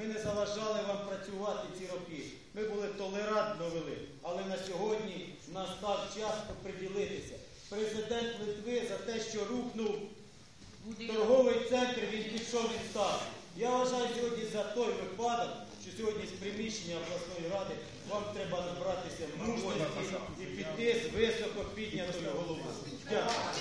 Ми не заважали вам працювати ці роки. Ми були толерантно вели. Але на сьогодні настав час приділитися. Президент Литви за те, що рухнув торговий центр, він пішов від відставку. Я вважаю сьогодні за той випадок, що сьогодні з приміщення обласної ради вам треба набратися мужності і піти з високо піднятою головою. Дякую.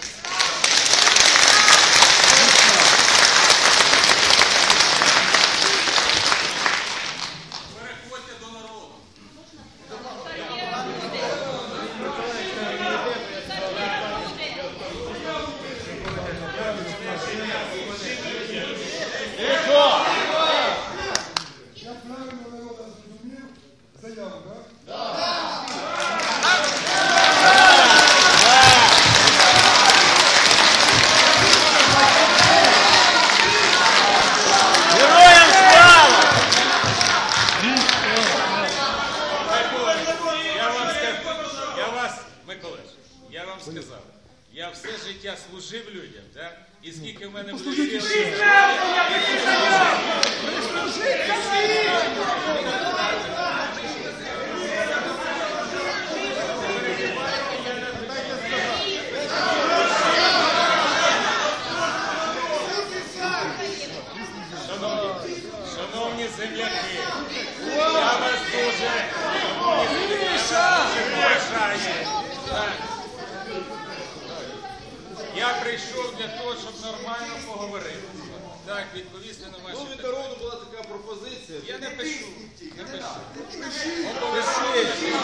Я вам сказав, я вас, Миколаш, я вам сказав, я все життя служив людям, да? і скільки в мене було Шановні, шановні земляки, я вас дуже Так. Я прийшов для того, щоб нормально поговорити. Так, відповісти на ваші Ну, від питання. народу була така пропозиція. Я не пишу, не пишу. Обов'язково напишу.